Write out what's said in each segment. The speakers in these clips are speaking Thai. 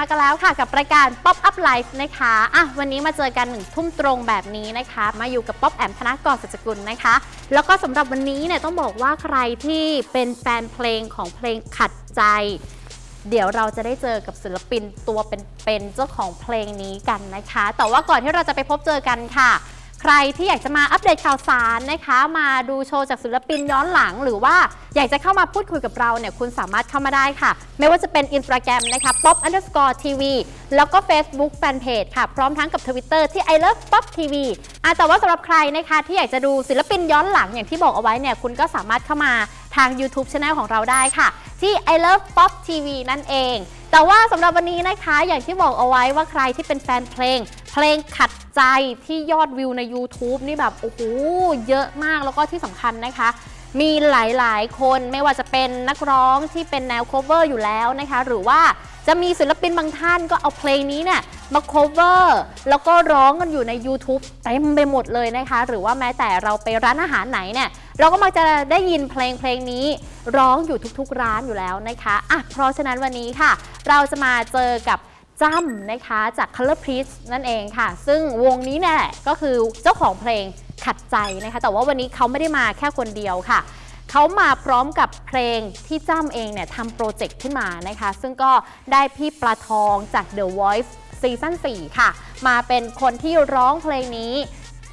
มากันแล้วค่ะกับรายการ Pop Up Life นะคะอะวันนี้มาเจอกันหนึ่งทุ่มตรงแบบนี้นะคะ มาอยู่กับป๊อปแอมธนกรสัจจกุลนะคะ แล้วก็สำหรับวันนี้เนี่ยต้องบอกว่าใครที่เป็นแฟนเพลงของเพลงขัดใจ เดี๋ยวเราจะได้เจอกับศิลปินตัวเป็นๆเจ้าของเพลงนี้กันนะคะ แต่ว่าก่อนที่เราจะไปพบเจอกันค่ะ ใครที่อยากจะมาอัปเดตข่าวสารนะคะ มาดูโชว์จากศิลปินย้อนหลัง หรือว่าอยากจะเข้ามาพูดคุยกับเราเนี่ยคุณสามารถเข้ามาได้ค่ะ ไม่ว่าจะเป็นอินสตาแกรมนะคะ pop underscore tv แล้วก็ Facebook Fanpage ค่ะ พร้อมทั้งกับ Twitter ที่ I love pop tv อะแต่ว่าสำหรับใครนะคะที่อยากจะดูศิลปินย้อนหลังอย่างที่บอกเอาไว้เนี่ยคุณก็สามารถเข้ามา ทาง YouTube Channel ของเราได้ค่ะ ที่ I love pop tv นั่นเอง แต่ว่าสำหรับวันนี้นะคะอย่างที่บอกเอาไว้ว่าใครที่เป็นแฟนเพลง เพลงขัดใจที่ยอดวิวใน YouTube นี่แบบโอ้โหเยอะมากแล้วก็ที่สำคัญนะคะมีหลาย ๆ คนไม่ว่าจะเป็นนักร้องที่เป็นแนว cover อยู่แล้วนะคะ หรือว่าจะมีศิลปินบางท่านก็เอาเพลงนี้เนี่ยมา cover แล้วก็ร้องกันอยู่ใน YouTube เต็มไปหมดเลยนะคะ หรือว่าแม้แต่เราไปร้านอาหารไหนเนี่ยเราก็มักจะได้ยินเพลงเพลงนี้ ร้องอยู่ทุกๆร้านอยู่แล้วนะคะอะเพราะฉะนั้นวันนี้ค่ะ เราจะมาเจอกับจ้ำนะคะจาก Color Priest นั่นเองค่ะ ซึ่งวงนี้เนี่ยก็คือเจ้าของเพลงขัดใจนะคะ แต่ว่าวันนี้เขาไม่ได้มาแค่คนเดียวค่ะ เขามาพร้อมกับเพลงที่จ้ำเองเนี่ยทำโปรเจกต์ขึ้นมานะคะ ซึ่งก็ได้พี่ปลาทองจาก The Voice ซีซั่น4ค่ะ มาเป็นคนที่ร้องเพลงนี้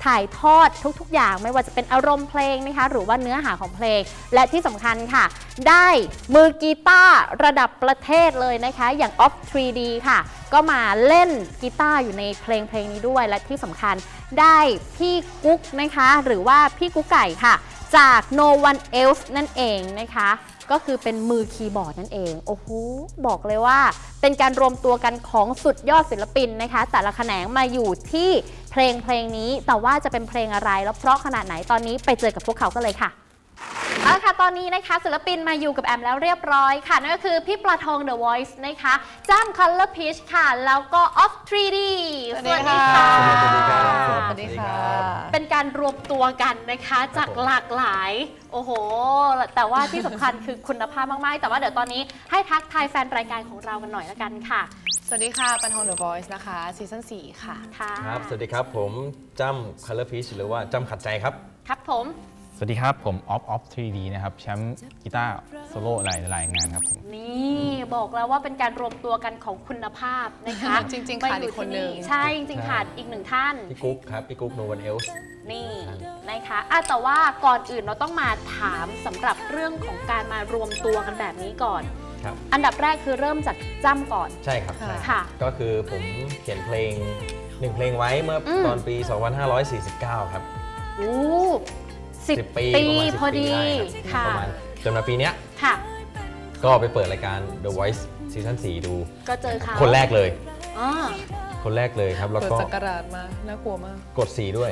ถ่ายทอดทุกๆ อย่างไม่ว่าจะเป็นอารมณ์เพลงนะคะหรือว่าเนื้อหาของเพลง และที่สำคัญค่ะ ได้มือกีตาร์ระดับประเทศเลยนะคะอย่าง Off 3D ค่ะ ก็มาเล่นกีตาร์อยู่ในเพลงเพลงนี้ด้วย และที่สำคัญได้พี่กุ๊กนะคะ หรือว่าพี่กุ๊กไก่ค่ะ จาก No One Else นั่นเองนะคะก็คือเป็นมือคีย์บอร์ดนั่นเอง โอ้โห บอกเลยว่า เป็นการรวมตัวกันของสุดยอดศิลปินนะคะ แต่ละแขนงมาอยู่ที่ เพลงเพลงนี้แต่ว่าจะเป็นเพลงอะไรแล้วเพราะขนาดไหนตอนนี้ไปเจอกับพวกเขากันเลยค่ะ เอาละค่ะ ตอนนี้นะคะศิลปินมาอยู่กับแอมแล้วเรียบร้อยค่ะ นั่นก็คือพี่ปลาทอง The Voice นะคะจ้ำ Color Peach ค่ะ แล้วก็ Off 3D สวัสดีค่ะสวัสดีค่ะ สวัสดีค่ะ เป็นการรวมตัวกันนะคะจากหลากหลาย โอ้โห แต่ว่าที่สำคัญคือคุณภาพมาก ๆ แต่ว่าเดี๋ยวตอนนี้ให้ทักทายแฟนรายการของเรากันหน่อยละกันค่ะ สวัสดีค่ะ ปันทอง The Voice นะคะซีซั่น4ค่ะ ค่ะครับ สวัสดีครับผมจ้ำ Color Peach หรือว่าจ้ำขัดใจครับ ครับผม สวัสดีครับ ผมออฟออฟ 3D นะครับ แชมป์กีตาร์โซโล่หลายหลายๆงานครับผมนี่บอกแล้วว่าเป็นการรวมตัวกันของคุณภาพนะคะจริงๆขาดอีกคนนึงใช่จริงๆขาดอีกหนึ่งท่าน พี่กุ๊กครับ พี่กุ๊ก No One Else นี่นะคะอะแต่ว่าก่อนอื่นเราต้องมาถามสำหรับเรื่องของการมารวมตัวกันแบบนี้ก่อน ครับ อันดับแรกคือเริ่มจากจ้ำก่อน ใช่ครับใช่ค่ะ ก็คือผมเขียนเพลงหนึ่งเพลงไว้เมื่ออม ตอนปี 2549 ครับ โอ้ สิบ10 ปีปีประมาณ10พอดีปีได้ครับค่ะ ประมาณจนมาปีเนี้ยค่ะ ก็ไปเปิดรายการ The Voice ซีซั่น4ดู ก็เจอเขาคนแรกเลยอ่าคนแรกเลยครับ แล้วเปิดก็จักรราดมา น่ากลัวมากกดสีด้วย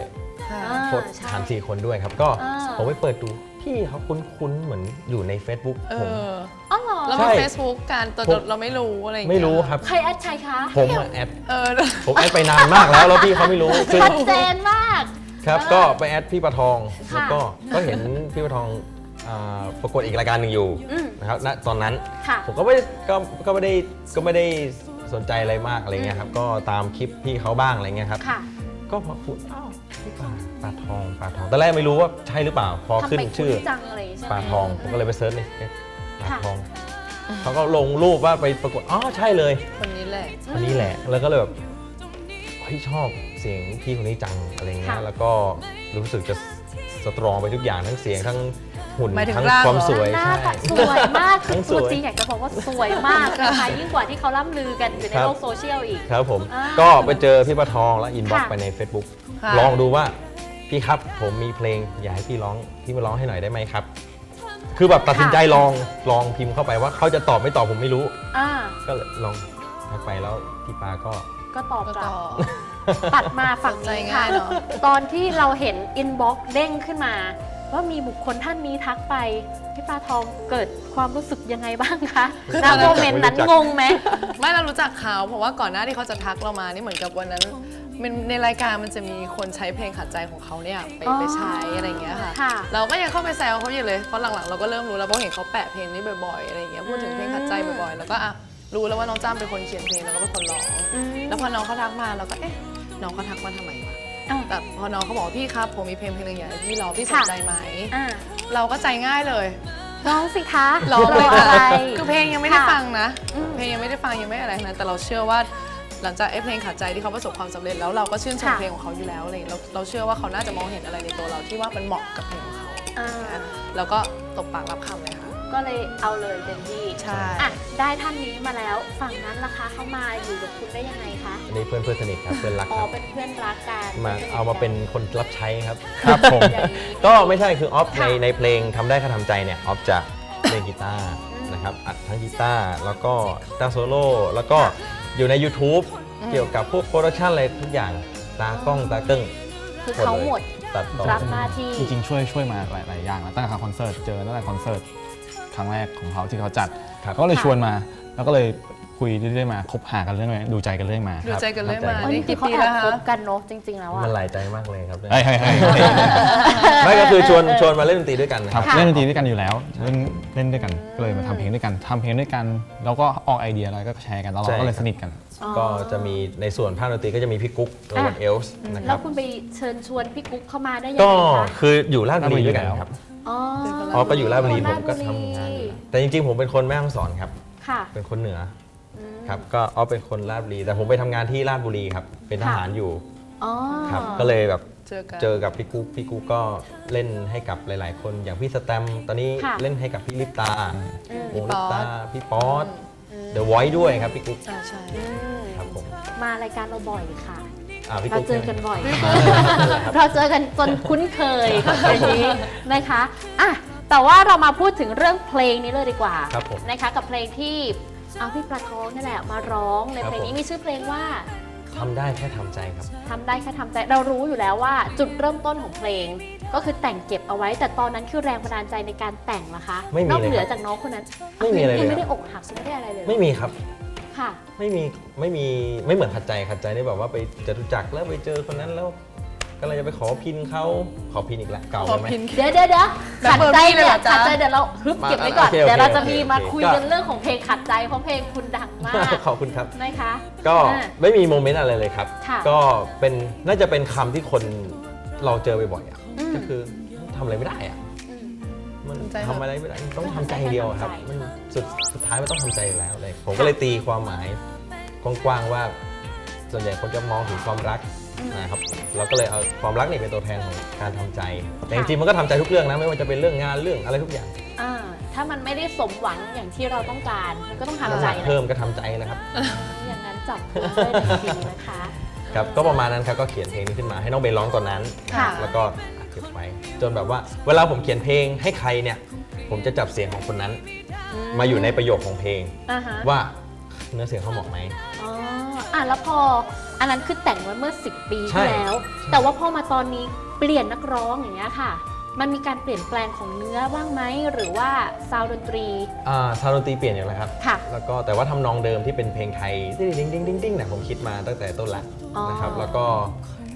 ค่ะอ่ากดใช่ ฐานสี่คนด้วยครับ ก็อ่า ผมไปเปิดดูพี่เขาคุ้นๆ เหมือนอยู่ใน Facebook เอผม อ อ๋อเหรอแล้วใช่มา Facebook กันตัวผม เราไม่รู้อะไรอย่างเงี้ไม่ยรู้ครับ ใครแอดใครคะผมอะแอด เออ ผมแอดไปนานมากแล้ว แล้วพี่เขาไม่รู้ซึ่งชัดเจนมาก ครับเออก็ไปแอดพี่ประทองค่ะแล้วก็ก็เห็นพี่ประทองอ่าประกวดอีกรายการหนึ่งอยู่อืมนะครับณตอนนั้น ค่ะผมก็ไม่ได้ก็ก็ไม่ได้ก็ไม่ได้สนใจอะไรมากอะไรเงี้ยครับ ก็ตามคลิปพี่เขาบ้างอะไรเงี้ยครับ ค่ะ ก็พอพูดอ้าวพี่ปลาปลาทองปลาทองตอนแรกไม่รู้ว่าใช่หรือเปล่า พอทำขึ้นไมชื่อ คุ้นจังอะไรใช่ไหม ปลาทองผมก็เลยไปเซิร์ชในเฟซปลาค่ะ ทองเขาก็ลงรูปว่าไปประกวดอ๋อใช่เลย คนนี้แหละ คนนี้แหละ แล้วก็เลยแบบเฮ้ยชอบเสียงพี่คนนี้จังอะไรเงี้ค่ะยแล้วก็รู้สึกจะสตรองไปทุกอย่างทั้งเสียงทั้งหุ่นหมายถึงทั้งร่าง ความเหรอสวยหน้าใช่ ตาสวยมากคือทั้งสตัววยจริงอยากจะบอกว่าสวยมากนะคะยิ่งกว่าที่เขาล่ำลือกันอยู่ในครับโลกโซเชียลอีก ครับผมอ่าก็ไปเจอพี่ประทองแล้วอินบ็อกค่ะ ไปใน Facebook ค่ะ ลองดูว่าพี่ครับผมมีเพลงอยากให้พี่ร้องพี่มาร้องให้หน่อยได้ไหมครับ คือแบบตัดสินใจลองลองพิมพ์เข้าไปว่าเขาจะตอบไม่ตอบผมไม่รู้ อ่าก็เลยลองทักไปแล้วพี่ปาก็ก็ตอบก็กลัต่บอ ตัดมาฝั่งใจนี้ง่าค่ะยเนอะตอนที่เราเห็นอินบ็อกซ์เด้งขึ้นมา ว่ามีบุคคลท่านนี้ทักไปพี่ปลาทองเกิดความรู้สึกยังไงบ้างคะคือณตอนนั้นโมเมนต์นั้นงงไหม ไม่เรารู้จักเขาเพราะว่าก่อนหน้าที่เขาจะทักเรามานี่เหมือนกับวันนั้นมันในรายการมันจะมีคนใช้เพลงขัดใจของเขาเนี่ยไปอ๋อไปใช้อะไรอย่างเงี้ยค่ะค่ะ เราก็ยังเข้าไปแซวเขาอยู่เลยเพราะหลังๆเราก็เริ่มรู้แล้วเพราะเห็นเขาแปะเพลงนี้บ่อยๆอะไรอย่างเงี้ยพูดถึงเพลงขัดใจบ่อยๆ แล้วก็อะรู้แล้วว่าน้องจ้ามเป็นคนเขียนเพลงแล้วก็เป็นคนร้องอืมแล้วพอน้องเขาทักมาเราก็เอ๊ะ น้องเขาทักมาทำไมวะอ่าแต่พอน้องเขาบอกว่าพี่ครับผมมีเพลงเพลงหนึงอยากให้พี่ร้องพี่สนค่ะ ใจไหม อ่าเราก็ใจง่ายเลยร้องสิคะร้องเลยอะไรค่ะคือเพลงยังไม่ได้ค่ะฟังนะ อืมเพลงยังไม่ได้ฟังยังไม่อะไรนะแต่เราเชื่อว่าหลังจากไอ้เพลงขาดใจที่เขาประสบความสำเร็จแล้วเราก็ชื่นชมค่ะ เพลงของเขาอยู่แล้วอะไรอย่างเงี้ยเราเราเชื่อว่าเขาน่าจะมองเห็นอะไรในตัวเราที่ว่ามันเหมาะกับเพลงของเขาอ่า แล้วก็ตบปากรับคำเลยค่ะ ก็เลยเอาเลยเต็มที่ใช่ อะได้ท่านนี้มาแล้วฝั่งนั้นล่ะคะเข้ามาอยู่กับคุณได้ยังไงคะอันนี้เพื่อนเพื่อนสนิทครับเพื่อนรักอ๋อครับเป็นเพื่อนรักกันมาสนิทเอามาเป็นคนรับใช้ครับ ครับผม อย่างนี้ ก็ไม่ใช่คือออฟค่ะ ในในเพลงทำได้ค่าทำใจเนี่ยออฟจะเล่นกีตาร์อืมนะครับอัดทั้งกีตาร์แล้วก็กีตาร์โซโล่แล้วก็ค่ะอยู่ใน YouTube อืม เกี่ยวกับพวกโปรดักชันอะไรทุกอย่างตากล้องตากึ่งคือเขาหมด ตัดต่อ รับหน้าที่ จริงๆช่วยช่วยมาหลายหลายอย่างแล้วตั้งแต่คอนเสิร์ตเจอตั้งแต่คอนเสิร์ต ครั้งแรกของเขาที่เขาจัดครับเขาก็เลยค่ะชวนมา แล้วก็เลยคุยเรื่อยๆมาคบหากันเรื่อยๆดูใจกันเรื่อยมาดูใจกันเลยมาเออนี่จริกี่งๆเขาปีแอแล้บวคคะบกันเนอะจริง ๆ แล้วอะมันหลายใจมากเลยครับเฮ้ยเฮ้ยเฮ้ยเฮ้ยไม่ก็คือชวนชวนมาเล่นดนตรีด้วยกันนะคครัรับบเล่นดนตรีด้วยกันอยู่แล้วเล่นเล่นด้วยกันก็เลยมาทำเพลงด้วยกันทำเพลงด้วยกัน แล้วก็ออกไอเดียอะไรก็แชร์กันแล้วเราก็เลยสนิทกันอ๋อก็จะมีในส่วนภาคดนตรีก็จะมีพี่กุ๊กตัววันเอลส์นะคแล้รัวบคุณไปเชิญชวนพี่กุ๊กเข้ามาได้ยังก็ไงคะคืออยู่ราชบุรีด้วยกันราชบุรีอยู่แล้วครับอ๋ออ๋อก็อยู่ราชบุรีคนผมก็ทำงานอยู่ แต่จริงๆ ผมเป็นคนแม่ฮ่องสอนครับ ค่ะเป็นคนเหนืออืม ครับ ก็ออฟเป็นคนราชบุรี แต่ผมไปทำงานที่ราชบุรีครับ เป็นทหารอยู่อ๋อครับ ก็เลยแบบเจอกัน เจอกับพี่กุ๊กพี่กุ๊กก็เล่นให้กับหลาย ๆ คนอย่างพี่สแตมป์ตอนนี้ค่ะเล่นให้กับพี่ลิปตาอืม วงลิปตาพี่ป๊อตอืมเดอะไวท์ด้วยครับพี่กุ๊กอ่าใช่ อืมครับผมมารายการเราบ่อยค่ะ อ่าพี่เรากุ๊กเจอกันบ่อยครับเราเจอกันจนคุ้นเคยอย่างนี้นะคะอะ แต่ว่าเรามาพูดถึงเรื่องเพลงนี้เลยดีกว่าครับผมนะคะกับเพลงที่เอาพี่ปลาท้องนี่แหละมาร้องในครับเพลงนี้ผมมีชื่อเพลงว่าทำได้แค่ทำใจครับทำได้แค่ทำใจเรารู้อยู่แล้วว่า จุดเริ่มต้นของเพลง ก็คือแต่งเก็บเอาไว้ แต่ตอนนั้นคือแรงบันดาลใจในการแต่งล่ะคะไม่มีนอกเลยเหนือครับจากน้องคนนั้นไม่มีอะไรเลยยังไม่ครับได้อกหักไม่ได้อะไรเลยเหรอไม่มีครับค่ะ ไม่มีไม่มีไม่เหมือนขัดใจขัดใจนี่แบบว่าไปจตุจักรแล้วไปเจอคนนั้นแล้ว ก็เลยจะไปขอพินเขาขอพินอีกแล้วเก่าขอไปไหม พิน เดี๋ยวเดี๋ยวเดี๋ยวแบบขัดใจเบอร์รี่เลยเนี่เหรยอจ๊ะ ขัดใจเดี๋ยวเราฮึบเก็บไว้ก่อนโอเคโอเคเดี๋ยวเราจะโอเคมีมาโอเคคุยก็กันเรื่องของเพลงขัดใจเพราะเพลงคุณดังมากขอบคุณครับ นะคะ ก็อ่าไม่มีโมเมนต์อะไรเลยครับ ค่ะ ก็เป็นน่าจะเป็นคำที่คนเราเจอบ่อยๆอะอืมก็คือทำอะไรไม่ได้อะอืมมันทำใจเถอะทำอะไรไม่ได้ต้องทำใจอย่างเดียวอะครับทำใจ มันสุดสุดท้ายมันต้องทำใจอยู่แล้วเลยผมก็เลยตีความหมายกว้างๆว่า ส่วนใหญ่คนจะมองถึงความรักอืม นะครับเราก็เลยเอาความรักเนี่ยเป็นตัวแทนของการทำใจ แต่จริงๆมันก็ทำใจทุกเรื่องนะไม่ว่าจะเป็นเรื่องงานเรื่องอะไรทุกอย่างอ่าถ้ามันไม่ได้สมหวังอย่างที่เราต้องการ มันก็ต้องทำน้ำใจหนักแหละเพิ่มก็ทำใจนะครับ อย่างนั้นจับคู่ได้ทันทีนะคะครับก็ประมาณนั้นครับก็เขียนเพลงนี้ขึ้นมาให้น้องเบนร้องตอนนั้น ค่ะ แล้วก็เก็บไว้จนแบบว่า เวลาผมเขียนเพลงให้ใครเนี่ย ผมจะจับเสียงของคนนั้น มาอยู่ในประโยคของเพลง อ่าฮะว่าเนื้อเสียงเขาเหมาะไหม อ๋ออะแล้วพอ อันนั้นคือแต่งไว้เมื่อ 10 ปีใช่ที่แล้ว แต่ว่าพอมาตอนนี้เปลี่ยนนักร้องอย่างเงี้ยค่ะ มันมีการเปลี่ยนแปลงของเนื้อบ้างไหมหรือว่าซาวด์ดนตรี อ่าซาวด์ดนตรีเปลี่ยนอย่างไรครับ ค่ะ แล้วก็แต่ว่าทำนองเดิมที่เป็นเพลงไทยดิ้งดิ้งดิ้งดิ้งดิ้งเนี่ยผมคิดมาตั้งแต่ต้นละอ๋อ นะครับ แล้วก็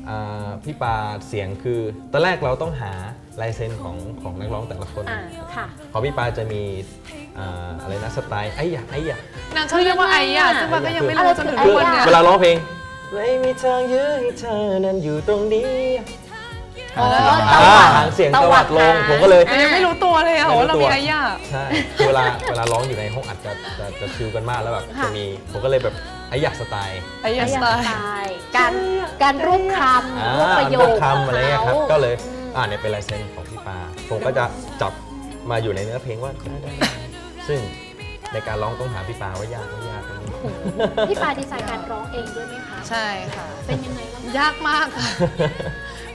อ่าพี่ปาเสียงคือตอนแรกเราต้องหาลายเซ็นของของนักร้องแต่ละคน อ่าค่ะของพี่ปาจะมีอ่าอะไรนะสไตล์ไอ้ยะไอ้ยะนางชอบเรียกว่าไอ้ยะซึ่งมันก็ยังไม่รู้จนถึงไอ้ทุกวันยะเนี่ย เวลาร้องเพลง ไม่มีทางยื้อให้เธอนั้นอยู่ตรงนี้อ๋ออ่าหางเสียงตวัดลง ผมก็เลยอะยังไม่รู้ตัวเลยอะไม่รู้ว่าเราตัว มีไอ้ยะใช่คือเวลาเวลาร้องอยู่ในห้องอัดจะจะจะชิลกันมากแล้วแบบค่ะ จะมีผมก็เลยแบบไอ้ยะสไตล์ ไอ้ไอ้ยะสอย่างไตสล์ไตล์ การการรูปคำอ่ารูปประโยรูคปคำอะไรเงี้ยครับขงก็เลยอืมอ่าเนี่ยเป็นลายเซ็นของพี่ปา ผมก็จะจับมาอยู่ในเนื้อเพลงว่าได้ได้ได้ซึ่ง ในการร้องต้องถามพี่ปาว่ายากไม่ยากอะไรเงี้ยพี่ปาดีไซน์การร้องเองด้วยไหมคะ ใช่ค่ะ เป็นยังไงบ้างคะ ยากมากค่ะ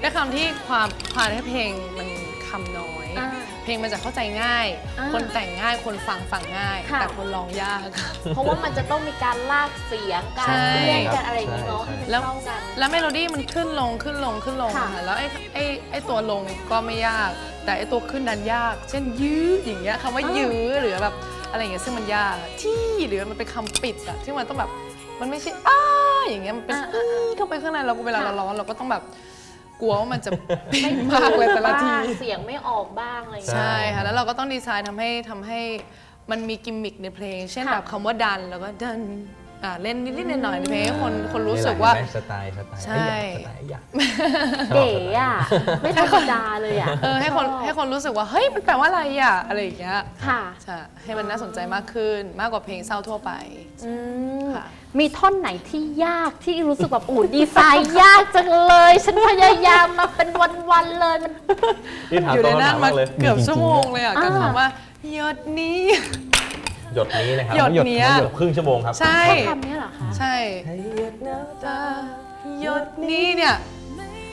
ด้วยคำที่ความความที่เพลงมันคำน้อย อ่าเพลงมันจะเข้าใจง่าย อ่าคนแต่งง่ายคนฟังฟังง่าย ค่ะ แต่คนร้องยาก เพราะว่ามันจะต้องมีการลากเสียง การใช่เลี่ยงการอะไรอย่างนี้เนาะใช่ให้มันแล้วเข้ากัน แล้วเมโลดี้มันขึ้นลงขึ้นลงขึ้นลงค่ะ ค่ะแล้วไอ้ไอ้ไอ้ตัวลงก็ไม่ยาก แต่ไอ้ตัวขึ้นดันยาก เช่นยื้ออย่างเงี้ยคำว่ายื้อหรือแบบ อะไรอย่างเงี้ยซึ่งมันยากอะที่หรือมันเป็นคำปิดอะที่มันต้องแบบมันไม่ใช่อ้าอย่างเงี้ยมันเป็นอ่าอื้อเข้าไปข้างในเราเวลาค่ะเราร้องเราก็ต้องแบบกลัวว่ามันจะปิดมากเลยแต่ละที บ้างเสียงไม่ออกบ้างอะไรอย่างเงี้ย ใช่ค่ะแล้วเราก็ต้องดีไซน์ทำให้ทำให้มันมีกิมมิคในเพลง เช่นค่ะแบบคำว่าดันแล้วก็ดัน อ่าเล่นนิดๆหน่อยๆในเพลงให้คนคนรู้สึกว่านี่แหละเห็นไหมสไตล์สไตล์ใช่ ไอ้ยะสไตล์ไอ้ยะเก๋อะ ไม่ธรรมดาเลยอะเออให้คนชอบให้คนรู้สึกว่าเฮ้ยมันแปลว่าอะไรอะอะไรอย่างเงี้ยค่ะใช่ให้มันน่าสนใจมากขึ้นมากกว่าเพลงเศร้าทั่วไป อืมค่ะ มีท่อนไหนที่ยากที่รู้สึกแบบอูดีไซน์ยากจังเลย ฉันพยายามมาเป็นวันๆเลยมัน นี่ถามอยู่ตในรงนั้ถานมมาากเลย เกือบชั่วโมงเลยอะกับอ่าคำว่าหยดนี้ หยดนี้นะครับหยดเนี้ยหยดครึ่งชั่วโมงครับใช่ คำนี้เหรอคะ ใช่ให้หยดน้ำตา หยดนี้เนี่ย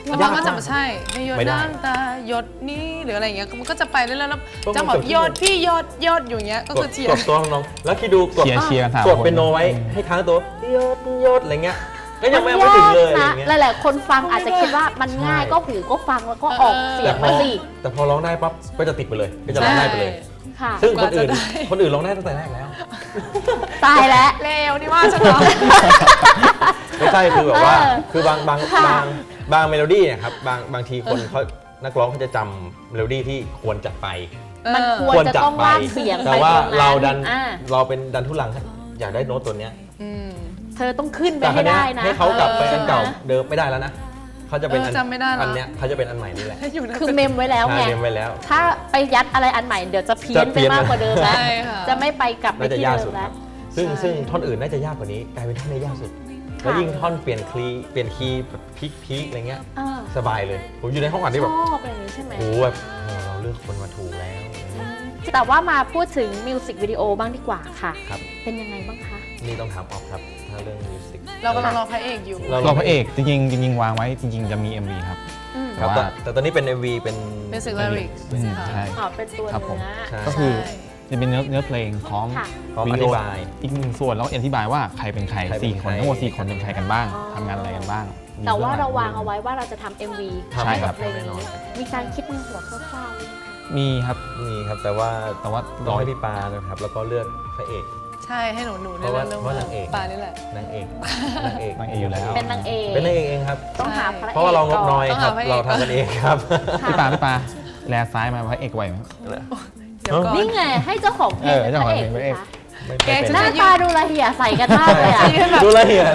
แล้วมันก็จะไม่ใช่ให้หยดไม่ได้น้ำตาหยดนี้หรืออะไรอย่างเงี้ยมันก็จะไปเรื่อยๆแล้วก็มันจะบอกจบที่หยดพี่หยดหยดอยู่อย่างเงี้ยก็กคืดอเทียกดตัวน้องๆแล้วคิดดูกดเชียร์เชียร์กันสามกดคนเป็นโนไว้อืมให้ค้างตัวหยดหยดอะไรเงี้ยก็ยังไม่มันไม่ถึงเลยยากอะไรนะเงี้ย หลายๆ คนฟังอาจจะคิดว่ามันง่ายก็หูก็ฟังแล้วก็ออกเสียแต่งพอมาสิ แต่พอร้องได้ปั๊บก็จะติดไปเลย ก็จะร้องได้ไปเลย ค่ะซึ่งคนอื่น กว่าจะได้ คนอื่นร้องได้ตั้งแต่แรกแล้ว ตายแล้วเลวนี่ว่าฉันเหรอ ไม่ใช่คือแบบว่าเออคือบางบางค่ะบางบางเมโลดี้เนี่ยครับบางบางทีคนเขานักร้องเขาจะจำเมโลดี้ที่ควรจะไปมันควรควรจะจะต้องไปลากเสียงแต่ไปว่าตงนั้นเราดันอ่า เราเป็นดันทุลังอยากได้โน้ตตัวเนี้ยอืมเธอต้องขึ้นไปแต่คให้ราวเนี้ยได้นะ ให้เขากลับไปอันเก่าใช่ไหมเดิมไม่ได้แล้วนะ เขาจะเป็นเออจำไม่ได้ละ อันเนี้ยเขาจะเป็นอันใหม่นี่แหละอยู่ในคือเมมไว้แล้วไงใช่เรียนไว้แล้ว ถ้าไปยัดอะไรอันใหม่เดี๋ยวจะเพี้ยนจะไปเพี้ยน มากกว่าเดิมแล้ว ใช่ค่ะ จะไม่ไปกลับไปน่าจะที่ยากเดิสุมดคแล้รัว บ ซึ่งใช่ซึ่งท่อนอื่นน่าจะยากกว่านี้กลายเป็นท่อนนี้ยากสุดแล้วยิ่งท่อนเปลี่ยนคีย์เปลี่ยนคีย์แบบพีคพีคอะไรเงี้ย อ่าสบายเลย ผมอยู่ในห้องอัดที่ชแบบอบอะไรอย่างนี้ใช่ไหม โอ้โหแบบโอ้เราเลือกคนมาถูกแล้ว แต่ว่ามาพูดถึงมิวสิกวิดีโอบ้างดีกว่าค่ะ ครับ เป็นยังไงบ้างคะ นี่ต้องถามออฟครับ ถ้าเรื่องมิวสิกเรากำลังรอพระเอกอยู่เราเราพระเอกจริงๆจริงๆวางไว้จริง ๆ จะมี MV ครับอืมครับแต่แต่ว่า แต่ตอนนี้เป็น MV เป็น เป็นสิ่ง lyrics อืมค่ะใช่ อ๋อเป็นตัวครับผม เนื้อ ใช่ ก็คือใช่จะเป็นเนื้อเนื้อเพลงพร้อมค่ะพร้อมวิอดีธิโอบายอีกหนึ่งส่วนแล้วอธิบายว่าใครเป็นใครใครเป็นสี่คนใคร ทั้งหมดสี่คนเป็นใครกันบ้างอ๋อ ทำงานอะไรกันบ้างมีแต่ว่าบื้เราหลัวางเอาไว้ว่าเราจะทำ MV ทำใช่ครับเพลงแน่นอนี้นมีการคิดในหัวคร่าวๆไหมคะมีครับ มีครับ แต่ว่าแต่ว่าต้องให้พี่ปานะครับ แล้วก็เลือกพระเอก ใช่ให้หนูหนูเพได้ราะว่าเรื่องเพราะนางเอก ปลานี่แหละ นางเอกนางเอกนางเอกอยู่แล้ว เป็นนางเอกเป็นนางเอกเองครับ ต้องหาพระเอกเพราะว่าเรางบน้อยต้องคหารับพระเอก เราทำกันเองครับค่ะพี่ปาพี่ปาแลซ้ายมาพระเอกไหวไหม เดี๋ยวก่อน นี่ไงให้เจ้าของเพลงเออเป็นเจ้าพของระเอกเพลงพระเอก นะคะไม่แกไม่เป็นหน้าตาดูละเหี่ยใส่กันมากเลยอะ ดูละเอียด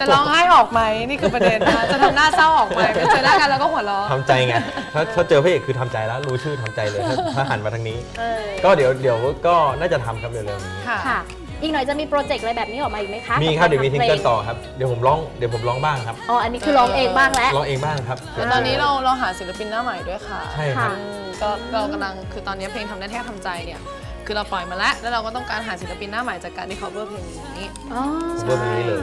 จะร้องไห้ออกไหมนี่คือประเด็นนะจะทำหน้าเศร้าออกไหมไม่เจอหน้ากันแล้วก็หัวเราะ ทำใจไงถ้าถ้าเจอพระเอกคือทำใจแล้ว รู้ชื่อทำใจเลยถ้าถ้าหันมาทางนี้ เออก็เดี๋ยวเดี๋ยวก็น่าจะทำครับเร็วๆนี้ ค่ะ ค่ะ อีกหน่อยจะมีโปรเจกต์อะไรแบบนี้ออกมาอีกไหมคะมีครับเดี๋ยวมีกับซิงการเกิลทำพต่อครับเดี๋ยวผมร้องเดี๋ยวผมร้องบ้างครับอ๋ออันนี้คือร้องเองบ้างแล้วร้องเองบ้างครับแต่ตอนนี้เราเราหาศิลปินหน้าใหม่ด้วยค่ะใช่ครับอืมก็เรากำลังคือตอนนี้เพลงทำได้แค่ทำใจเนี่ยคือเราปล่อยมาแล้ว แล้วเราก็ต้องการหาศิลปินหน้าใหม่จากการที่ cover เพลงนี้อ๋อ cover เพลงนี้เลย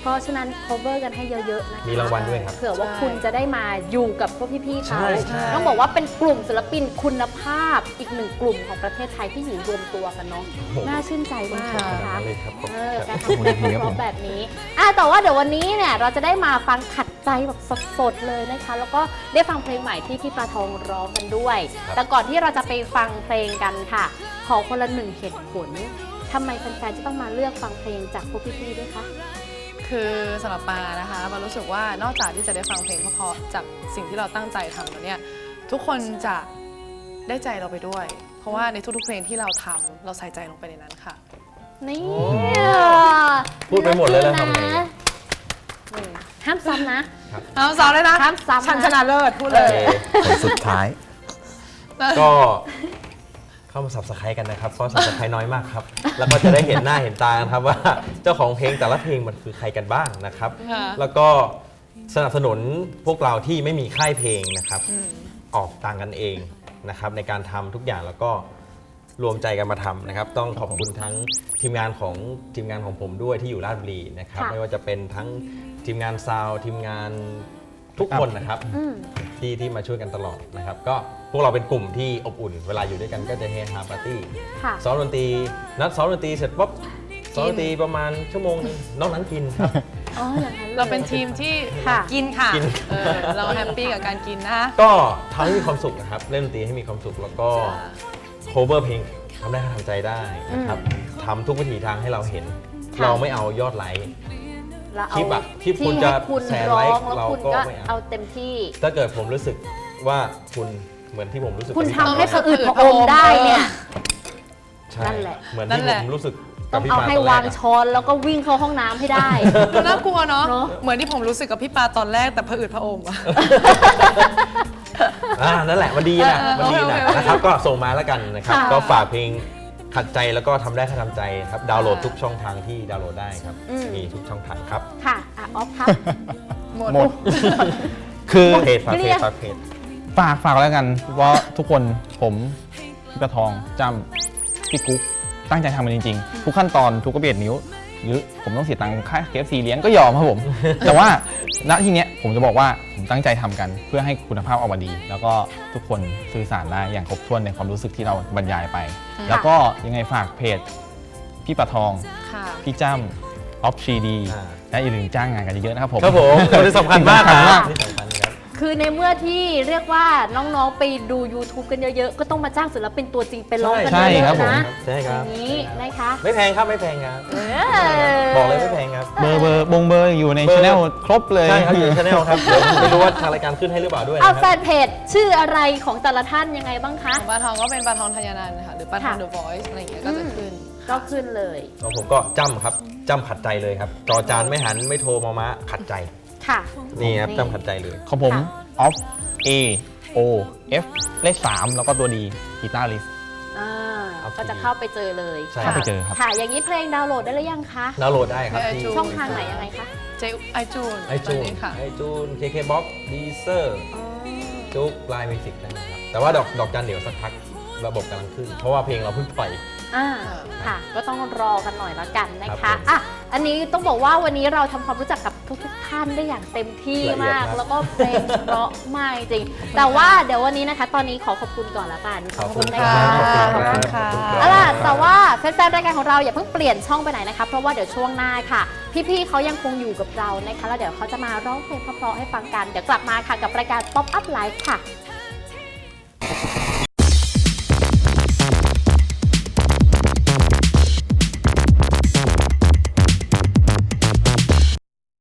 เพราะฉะนั้น cover กันให้เยอะๆนะคะมีรางวัลด้วยครับ เผื่อว่าใช่คุณจะได้มาอยู่กับพวกพี่ๆเขาใช่ใช่ต้องบอกว่าเป็นกลุ่มศิลปินคุณภาพ อีกหนึ่งกลุ่มของประเทศไทยที่อยู่รวมตัวกันเนาะโอ้โหน่าชื่นใจมากนะคะเลยครับผม เออการขอบทำคุณเพลงครับเพผราะมๆแบบนี้อะแต่ว่าเดี๋ยววันนี้เนี่ยเราจะได้มาฟังขัดใจแบบสดๆเลยนะคะ แล้วก็ได้ฟังเพลงใหม่ที่พี่ปลาทองร้องกันด้วย ครับ แต่ก่อนที่เราจะไปฟังเพลงกันค่ะ ขอคนละหนึ่งเหตุผลทำไมแฟนๆจะต้องมาเลือกฟังเพลงจากพวกพี่ๆด้วยคะคือสำหรับปานะคะปารู้สึกว่านอกจากที่จะได้ฟังเพลงเพราะๆจากสิ่งที่เราตั้งใจทำแล้วเนี่ยทุกคนจะ ได้ใจเราไปด้วย เพราะว่าในทุกๆเพลงที่เราทำเราใส่ใจลงไปในนั้นค่ะ นี่พูดไปหมดเลยแล้วทำไงนะอืมห้ามซ้ำนะ เอาสาวเลยนะห้ามซ้ำนะ ฉันชนะเลิศพูดโอเลยเคสุดท้าย ก็เข้ามาสับสไครกันนะครับ เพราะสับสไครน้อยมากครับ แล้วก็จะได้เห็นหน้าเห็นตากันครับว่าเจ้าของเพลงแต่ละเพลงมันคือใครกันบ้างนะครับ ค่ะ แล้วก็สนับสนุนพวกเราที่ไม่มีค่ายเพลงนะครับ ออกตังค์กันเอง นะครับในการทำทุกอย่างแล้วก็รวมใจกันมาทำนะครับ ต้องขอบคุณทั้งทีมงานของทีมงานของผมด้วยที่อยู่ราชบุรีนะครับ ค่ะ ไม่ว่าจะเป็นทั้งทีมงานซาวด์ทีมงานทุกคนนะครับ อืม ที่ที่มาช่วยกันตลอดนะครับ ก็พวกเราเป็นกลุ่มที่อบอุ่น เวลาอยู่ด้วยกันก็จะเฮฮาปาร์ตี้ค่ะ ซ้อมดนตรีนัดซ้อมดนตรีเสร็จปุ๊บ ซ้อมดนตรีประมาณชั่วโมงนึงนอกนั้นกินครับ อ๋ออย่างนั้นลยเราเป็นทีมที่ค่ะกินค่ะ กิน เออเราแฮปปี้กับการกินนะก็ทำให้มีความสุขนะครับ เล่นดนตรีให้มีความสุขแล้วก็โคเวอร์เพลงทำได้ก็ทำใจได้นะครับทำทุกวิถีทางให้เราเห็น ค่ะ เราไม่เอายอดไลค์ เราคลิเอาปอะคลิปคุณที่จะให้คุณแสนร้ไลอค์งแล้วเราคุณก็ก็ไม่เอา เอาเต็มที่ ถ้าเกิดผมรู้สึกว่าคุณเหมือนที่ผมรู้สึกคุณกับพี่ทำปาให้เนี่ยคนอื่นพะอมได้เนี่ย ใช่นั่นแหละ เหมือนนั่ที่นแหละผมรู้สึก ต้กัอบงพี่เอาปาให้ตอนแรวางกอะช้อนแล้วก็วิ่งเข้าห้องน้ำให้ได้ดูน่ากลัวเนาะ เนอะ เหมือนที่ผมรู้สึกกับพี่ปาตอนแรกแต่ผะอืดผะอมอะ อ่านั่นแหละมันดีนะเออมันดีโอเคนะโอเคนะครับก็ส่งมาแล้วกันนะครับ ค่ะ ก็ฝากเพลงขัดใจแล้วก็ทำได้แค่ทำใจครับดาวน์โหลดทุกช่องทางที่ดาวน์โหลดได้ครับ อืม มีทุกช่องทางครับค่ะอะออฟครับ หมด หมด คือเพจฝากเกเพลี้จยงฝากเพจ ฝากฝากแล้วกันว่าทุกคนผมพี่ประทองจำพี่กุ๊ก ตั้งใจทำมันจริงๆ ทุกขั้นตอนทุกกระเบียดนิ้ว หรือผมต้องเสียตังค่าเคฟซีเลี้ยงก็ยอมครับผม แต่ว่าณที่เนี้ยผมจะบอกว่าผมตั้งใจทำกันเพื่อให้คุณภาพออกมาดี แล้วก็ทุกคนสื่อสารได้อย่างครบถ้วนในความรู้สึกที่เราบรรยายไป แล้วก็ยังไงฝากเพจพี่ประทอง ค่ะ พี่จ้ำออฟชีดีอ่า และอย่าลืมจ้างงานกันเยอะๆนะครับผม ครับผมคนที่สำคัญมากสำคัญมากที่สำคัญครับ คือในเมื่อที่เรียกว่าน้องๆไปดู YouTube กันเยอะๆ ก็ต้องมาจ้างศิลปินตัวจริงไปร้องกันใช่เยครับอะผมๆนะใช่คอรับย่างนี้นะคะไม่แพงครับไม่แพงครับเอบอกเลยไม่แพงครับ เบอร์เบอร์บงเบอร์อยู่ในเบอร์ ช anel ครบเลย ใช่ครับอยู่ชาแนลครับเดี๋ยวไม่รู้ว่าทางรายการขึ้นให้หรือเปล่าด้วยเอานะคแฟรับนเพจชื่ออะไรของแต่ละท่านยังไงบ้างคะของปลาทองก็เป็นปลาทองธัญนันท์ค่ะ หรือปลาทองค่ะ เดอะ Voice อะไรอย่างเงี้ยก็จะขึ้น ก็ขึ้นเลยแล้วผมก็จำครับจำขัดใจเลยครับจอจานไม่หันไม่โทรมาม้าขัดใจ ค่ะนี่ครับจำขัดใจเลย ของผมค่ะ off A O F เลข3แล้วก็ตัวดีกีตาร์ลิส อ่าครับก็จะเข้าไปเจอเลยใช่ เข้าไปเจอครับ ค่ะ อย่างนี้เพลงดาวน์โหลดได้หรือยังคะ ดาวน์โหลดได้ครับในที่ iTunes ช่องทางไหนยังไงคะเจไอจูนไอจูนค่ะ ไอจูน KKBOX Deezer จุกไลน์มิวสิกนะครับ แต่ว่าดอกดอกจันเดี๋ยวสักพัก ระบบกำลังขึ้น เพราะว่าเพลงเราเพิ่งปล่อย อ่าค่ะ ก็ต้องรอกันหน่อยละกันนะครัคะบผมอะอันนี้ต้องบอกว่าวันนี้เราทำความรู้จักกับทุกๆท่านได้อย่างเต็มที่ละเอียดมากมากแล้วก็เพลงเพราะมากจริง แต่ว่าเดี๋ยววันนี้นะคะ ตอนนี้ขอขอบคุณก่อนละกันขอบคุณนะครัคะบขอบคุณค่ะขอบณรับเอาล่ะแต่ว่าแฟนๆรายการของเราอย่าเพิ่งเปลี่ยนช่องไปไหนนะคะ เพราะว่าเดี๋ยวช่วงหน้าค่ะ พี่ๆเขายังคงอยู่กับเรานะคะแล้วเดี๋ยวเขาจะมาร้องเพลงเพราะๆให้ฟังกันเดี๋ยวกลับมาค่ะกับรายการ Pop Up Live ค่ะ